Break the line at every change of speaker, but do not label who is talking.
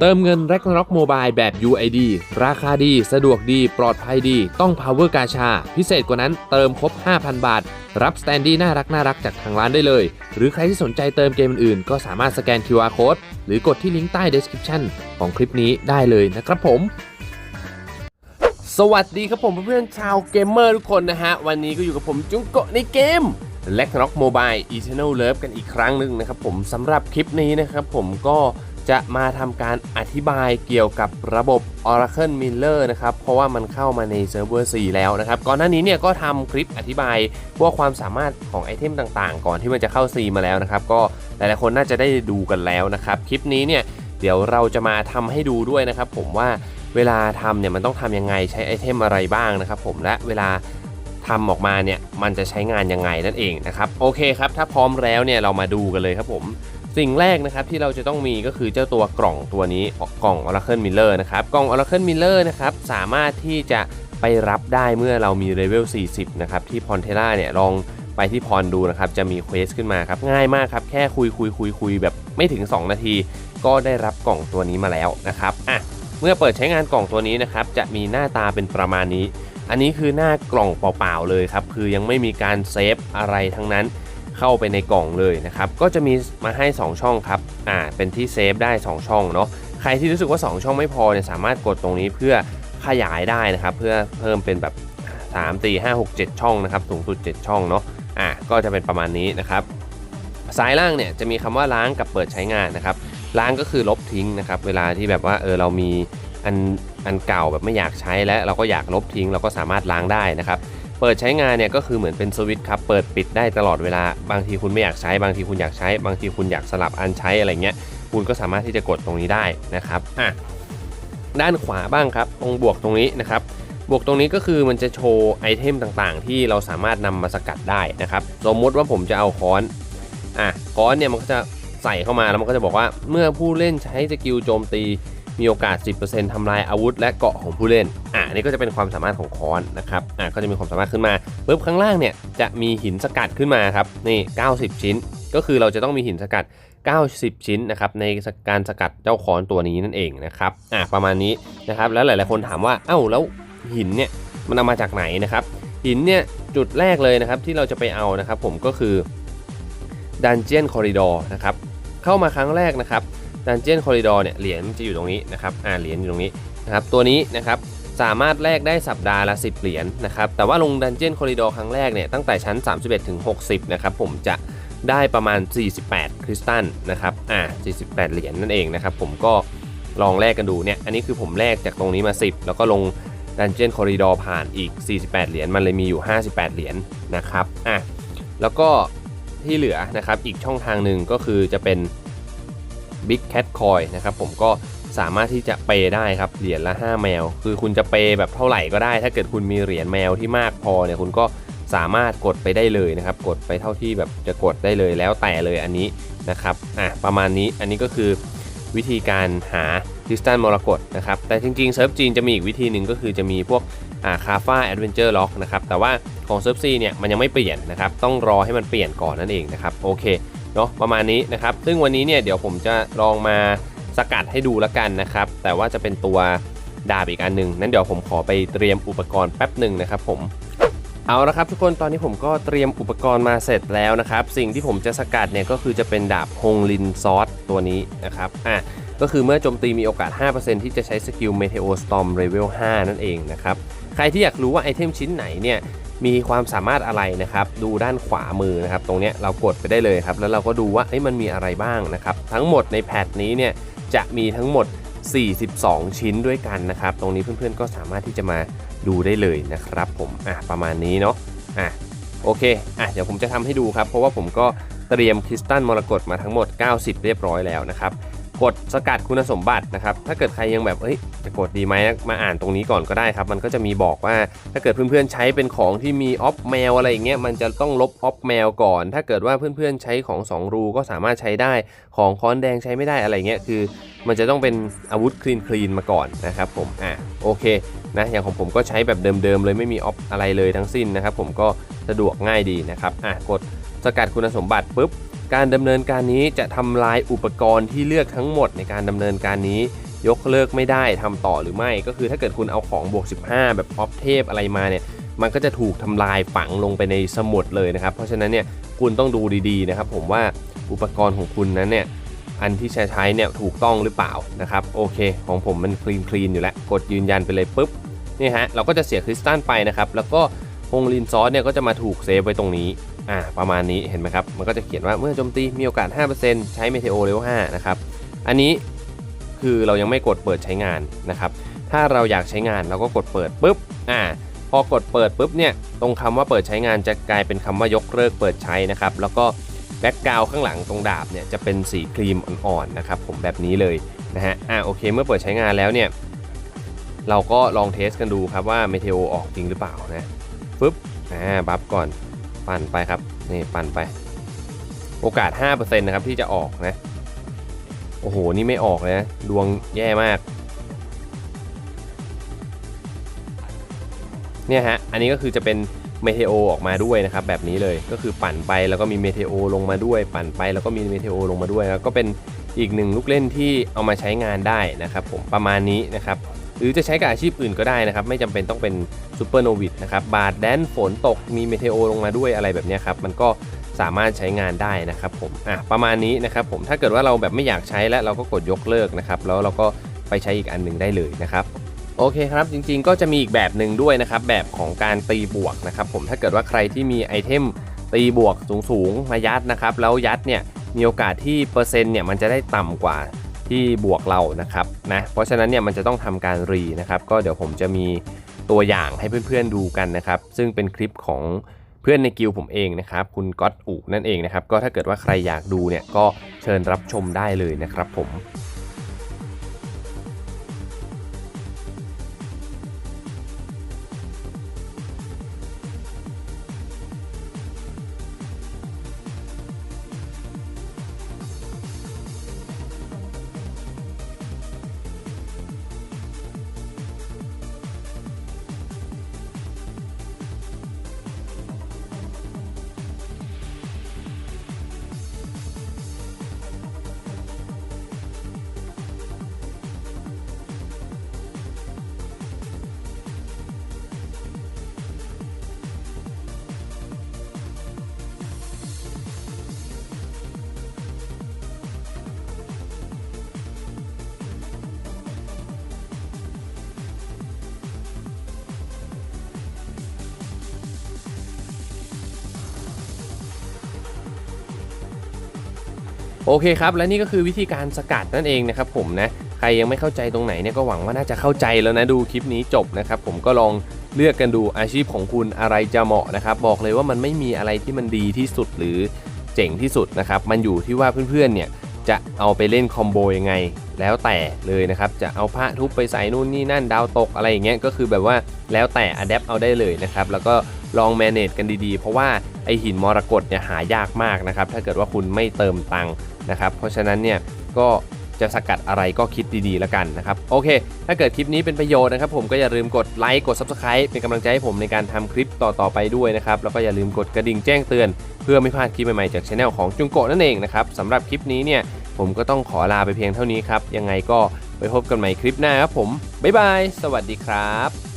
เติมเงิน r a g n a r o k Mobile แบบ UID ราคาดี สะดวกดี ปลอดภัยดี ต้อง Power กาชา พิเศษกว่านั้นเติมครบ 5,000 บาท รับสแตนดี้น่ารักน่ารักจากทางร้านได้เลย หรือใครที่สนใจเติมเกมอื่นๆ ก็สามารถสแกน QR Code หรือกดที่ลิงก์ใต้ Description ของคลิปนี้ได้เลยนะครับผมสวัสดีครับผมเพื่อนๆชาวเกมเมอร์ทุกคนนะฮะ วันนี้ก็อยู่กับผมจุงโกะในเกม l e g n o c k Mobile Eternal Love กันอีกครั้งหนึ่งนะครับผมสำหรับคลิปนี้นะครับผมก็ จะมาทำการอธิบายเกี่ยวกับระบบ Oracle Miller นะครับ เพราะว่ามันเข้ามาในเซิร์ฟเวอร์ 4 แล้วนะครับ ก่อนหน้านี้เนี่ยก็ทำคลิปอธิบายพวกความสามารถของไอเทมต่างๆ ก่อนที่มันจะเข้า C มาแล้วนะครับ ก็หลายๆคนน่าจะได้ดูกันแล้วนะครับ คลิปนี้เนี่ยเดี๋ยวเราจะมาทำให้ดูด้วยนะครับผมว่าเวลาทำเนี่ยมันต้องทำยังไงใช้ไอเทมอะไรบ้างนะครับผมและเวลาทำออกมาเนี่ยมันจะใช้งานยังไงนั่นเองนะครับโอเคครับถ้าพร้อมแล้วเนี่ยเรามาดูกันเลยครับผม สิ่งแรกนะครับที่เราจะต้องมีก็คือเจ้าตัวกล่องตัวนี้กล่อง Oracle Miller นะครับกล่อง Oracle Miller นะครับสามารถที่จะไปรับได้เมื่อเรามีเลเวล 40 นะครับที่พอนเทล่าเนี่ยลองไปที่พรดูนะครับจะมีเควสขึ้นมาครับง่ายมากครับแค่คุยคุยคุยคุยแบบไม่ถึง 2 นาที ก็ได้รับกล่องตัวนี้มาแล้วนะครับอะเมื่อเปิดใช้งานกล่องตัวนี้นะครับจะมีหน้าตาเป็นประมาณนี้ อันนี้คือหน้ากล่องเปล่าๆเลยครับคือยังไม่มีการเซฟอะไรทั้งนั้น เข้าไปในกล่องเลยนะครับก็จะมีมาให้ 2 ช่องครับอ่าเป็นที่เซฟได้ 2 ช่องเนาะใครที่รู้สึกว่า 2 ช่องไม่พอเนี่ยสามารถกดตรงนี้เพื่อขยายได้นะครับเพื่อเพิ่มเป็นแบบ3 4 5 6 7 ช่องนะครับสูงสุด 7 ช่องเนาะอ่าก็จะเป็นประมาณนี้นะครับซ้ายล่างเนี่ยจะมีคำว่าล้างกับเปิดใช้งานนะครับล้างก็คือลบทิ้งนะครับเวลาที่แบบว่าเออเรามีอันอันเก่าแบบไม่อยากใช้แล้วเราก็อยากลบทิ้ง เราก็สามารถล้างได้นะครับ เปิดใช้งานเนี่ยก็คือเหมือนเป็นสวิตช์ครับ เปิดปิดได้ตลอดเวลา บางทีคุณไม่อยากใช้ บางทีคุณอยากใช้ บางทีคุณอยากสลับอันใช้อะไรเงี้ย คุณก็สามารถที่จะกดตรงนี้ได้นะครับ อะ ด้านขวาบ้างครับ ตรงบวกตรงนี้นะครับ บวกตรงนี้ก็คือมันจะโชว์ไอเทมต่างๆ ที่เราสามารถนำมาสกัดได้นะครับ สมมุติว่าผมจะเอาค้อน อะ ค้อนเนี่ยมันก็จะใส่เข้ามาแล้วมันก็จะบอกว่าเมื่อผู้เล่นใช้สกิลโจมตี มีโอกาส 10%ทำลายอาวุธ และเกาะของผู้เล่น อะนนี้ก็จะเป็นความสามารถของคอนนะครับ อะก็จะมีความสามารถขึ้นมาปุ๊บข้างล่างเนี่ยจะมีหินสกัดขึ้นมาครับ นี่ 90 ชิ้น ก็คือเราจะต้องมีหินสกัด 90 ชิ้นนะครับในการสกัดเจ้าคอนตัวนี้นั่นเองนะครับ อะประมาณนี้นะครับ แล้วหลายๆคนถามว่า เอ้าแล้วหินเนี่ยมันเอามาจากไหนนะครับ หินเนี่ยจุดแรกเลยนะครับที่เราจะไปเอานะครับ ผมก็คือ Dungeon Corridor นะครับ เข้ามาครั้งแรกนะครับ Dungeon Corridor เนี่ยเหรียญจะอยู่ตรงนี้นะครับอ่าเหรียญอยู่ตรงนี้นะครับตัวนี้นะครับสามารถแลกได้สัปดาห์ละ 10 เหรียญนะครับแต่ว่าลง Dungeon Corridor ครั้งแรกเนี่ยตั้งแต่ชั้น 31ถึง60 นะครับผมจะได้ประมาณ 48 คริสตัลนะครับอ่า 48 เหรียญนั่นเองนะครับผมก็ลองแลกกันดูเนี่ยอันนี้คือผมแลกจากตรงนี้มา 10 แล้วก็ลง Dungeon Corridor ผ่านอีก 48 เหรียญมันเลยมีอยู่ 58 เหรียญนะครับอะแล้วก็ที่เหลือนะครับอีกช่องทางหนึ่งก็คือจะเป็น Big Cat Coin นะครับผมก็สามารถที่จะเปย์ได้ครับเหรียญละ 5 แมว คือคุณจะเปย์แบบเท่าไหร่ก็ได้ ถ้าเกิดคุณมีเหรียญแมวที่มากพอเนี่ยคุณก็สามารถกดไปได้เลยนะครับ กดไปเท่าที่แบบจะกดได้เลยแล้วแต่เลยอันนี้นะครับอะประมาณนี้อันนี้ก็คือวิธีการหาคริสตัลมรกตนะครับ แต่จริงๆเซิร์ฟจีนจะมีอีกวิธีหนึ่งก็คือจะมีพวกอ่าคาฟ้าแอดเวนเจอร์ล็อกนะครับ แต่ว่าของเซิร์ฟซีเนี่ยมันยังไม่เปลี่ยนนะครับ ต้องรอให้มันเปลี่ยนก่อนนั่นเองนะครับ โอเค เนาะประมาณนี้นะครับ ซึ่งวันนี้เนี่ยเดี๋ยวผมจะลองมาสกัดให้ดูแล้วกันนะครับ แต่ว่าจะเป็นตัวดาบอีกอันหนึ่งนั้นเดี๋ยวผมขอไปเตรียมอุปกรณ์แป๊บหนึ่งนะครับผมเอาละครับทุกคนตอนนี้ผมก็เตรียมอุปกรณ์มาเสร็จแล้วนะครับ สิ่งที่ผมจะสกัดเนี่ยก็คือจะเป็นดาบฮงลินซอสตัวนี้นะครับอะก็คือเมื่อโจมตีมีโอกาส 5%ที่จะใช้สกิล Meteo Storm Level 5นั่นเองนะครับ ใครที่อยากรู้ว่าไอเทมชิ้นไหนเนี่ย มีความสามารถอะไรนะครับ ดูด้านขวามือนะครับ ตรงนี้เรากดไปได้เลยครับ แล้วเราก็ดูว่าเอ้ยมันมีอะไรบ้างนะครับ ทั้งหมดในแพทนี้เนี่ยจะมีทั้งหมด 42 ชิ้นด้วยกันนะครับ ตรงนี้เพื่อนๆก็สามารถที่จะมาดูได้เลยนะครับ ผมอะประมาณนี้เนาะอะโอเคอะเดี๋ยวผมจะทำให้ดูครับ เพราะว่าผมก็เตรียมคริสตัลมรกตมาทั้งหมด 90 เรียบร้อยแล้วนะครับ กดสกัดคุณสมบัตินะครับ ถ้าเกิดใครยังแบบเฮ้ยจะกดดีไหมมาอ่านตรงนี้ก่อนก็ได้ครับ มันก็จะมีบอกว่าถ้าเกิดเพื่อนๆใช้เป็นของที่มีออฟแมวอะไรอย่างเงี้ยมันจะต้องลบออฟแมวก่อน ถ้าเกิดว่าเพื่อนๆใช้ของ 2 รูก็สามารถใช้ได้ของค้อนแดงใช้ไม่ได้อะไรเงี้ยคือ มันจะต้องเป็นอาวุธคลีนคลีนมาก่อนนะครับผมอะโอเคนะอย่างของผมก็ใช้แบบเดิมๆเลยไม่มีออฟอะไรเลยทั้งสิ้นนะครับผมก็สะดวกง่ายดีนะครับอะกดสกัดคุณสมบัติปุ๊บ การดำเนินการนี้จะทำลายอุปกรณ์ที่เลือกทั้งหมดในการดำเนินการนี้
ยกเลิกไม่ได้ทำต่อหรือไม่ ก็คือถ้าเกิดคุณเอาของบวก 15 แบบออฟเทพอะไรมาเนี่ยมันก็จะถูกทำลายฝังลงไปในสมุดเลยนะครับ เพราะฉะนั้นเนี่ยคุณต้องดูดีๆนะครับ ผมว่าอุปกรณ์ของคุณนั้นเนี่ยอันที่ใช้ใช้เนี่ยถูกต้องหรือเปล่านะครับโอเค ของผมมันคลีนคลีนอยู่แล้วกดยืนยันไปเลยปุ๊บนี่ฮะเราก็จะเสียคริสตัลไปนะครับแล้วก็ฮงลินซอสเนี่ยก็จะมาถูกเซฟไว้ตรงนี้ อ่าประมาณนี้เห็นไหมครับ มันก็จะเขียนว่าเมื่อโจมตีมีโอกาส 5%ใช้เมเทโอเลเวล5นะครับ อันนี้คือเรายังไม่กดเปิดใช้งานนะครับ ถ้าเราอยากใช้งานเราก็กดเปิดปุ๊บอ่าพอกดเปิดปุ๊บเนี่ยตรงคำว่าเปิดใช้งานจะกลายเป็นคำว่ายกเลิกเปิดใช้นะครับ แล้วก็แบ็กกราวข้างหลังตรงดาบเนี่ยจะเป็นสีครีมอ่อนๆนะครับผมแบบนี้เลยนะฮะอ่าโอเค เมื่อเปิดใช้งานแล้วเนี่ยเราก็ลองเทสกันดูครับว่าเมเทโอออกจริงหรือเปล่านะปึ๊บอ่าบัฟก่อน ปั่นไปครับนี่ปั่นไป โอกาส 5%นะครับที่จะออกนะ โอ้โห นี่ไม่ออกเลยนะ ดวงแย่มาก เนี่ยฮะ อันนี้ก็คือจะเป็นเมเทโอออกมาด้วยนะครับ แบบนี้เลยก็คือปั่นไปแล้วก็มีเมเทโอลงมาด้วย ปั่นไปแล้วก็มีเมเทโอลงมาด้วยแล้วก็เป็นอีกหนึ่งลูกเล่นที่เอามาใช้งานได้นะครับ ผมประมาณนี้นะครับ หรือจะใช้กับอาชีพอื่นก็ได้นะครับ ไม่จำเป็นต้องเป็นซูเปอร์โนวิดนะครับ บาดแดนฝนตกมีเมเทโอลงมาด้วยอะไรแบบนี้ครับ มันก็สามารถใช้งานได้นะครับผมอะประมาณนี้นะครับผมถ้าเกิดว่าเราแบบไม่อยากใช้แล้วเราก็กดยกเลิกนะครับ แล้วเราก็ไปใช้อีกอันหนึ่งได้เลยนะครับโอเคครับ จริงๆก็จะมีอีกแบบหนึ่งด้วยนะครับ แบบของการตีบวกนะครับผมถ้าเกิดว่าใครที่มีไอเทมตีบวกสูงๆมายัดนะครับ แล้วยัดเนี่ยมีโอกาสที่เปอร์เซ็นต์เนี่ยมันจะได้ต่ำกว่า ที่บวกเรานะครับนะเพราะฉะนั้นเนี่ยมันจะต้องทำการรีนะครับก็เดี๋ยวผมจะมีตัวอย่างให้เพื่อนๆดูกันนะครับ ซึ่งเป็นคลิปของเพื่อนในกิลผมเองนะครับ คุณก๊อตอูนั่นเองนะครับ ก็ถ้าเกิดว่าใครอยากดูเนี่ยก็เชิญรับชมได้เลยนะครับผม โอเคครับ และนี่ก็คือวิธีการสกัดนั่นเองนะครับผมนะ ใครยังไม่เข้าใจตรงไหนเนี่ยก็หวังว่าน่าจะเข้าใจแล้วนะดูคลิปนี้จบนะครับผมก็ลองเลือกกันดูอาชีพของคุณอะไรจะเหมาะนะครับ บอกเลยว่ามันไม่มีอะไรที่มันดีที่สุดหรือเจ๋งที่สุดนะครับ มันอยู่ที่ว่าเพื่อนๆเนี่ยจะเอาไปเล่นคอมโบยังไง แล้วแต่เลยนะครับ จะเอาพระทุบไปใส่นู่นนี่นั่นดาวตกอะไรอย่างเงี้ยก็คือแบบว่าแล้วแต่อัดแอปเอาได้เลยนะครับ แล้วก็ลองแมネจกันดีๆ เพราะว่าไอหินมรกตเนี่ยหายากมากนะครับ ถ้าเกิดว่าคุณไม่เติมตังค์ นะครับ เพราะฉะนั้นเนี่ยก็จะสกัดอะไรก็คิดดีๆแล้วกันนะครับ โอเค ถ้าเกิดคลิปนี้เป็นประโยชน์นะครับ ผมก็อย่าลืมกดไลค์กด Subscribe เป็นกำลังใจให้ผมในการทำคลิปต่อๆไปด้วยนะครับ แล้วก็อย่าลืมกดกระดิ่งแจ้งเตือน เพื่อไม่พลาดคลิปใหม่ๆจากช anel ของจุงโกะนั่นเองนะครับสำหรับคลิปนี้เนี่ยผมก็ต้องขอลาไปเพียงเท่านี้ครับยังไงก็ไปพบกันใหม่คลิปหน้าครับผมบ๊ายบายสวัสดีครับ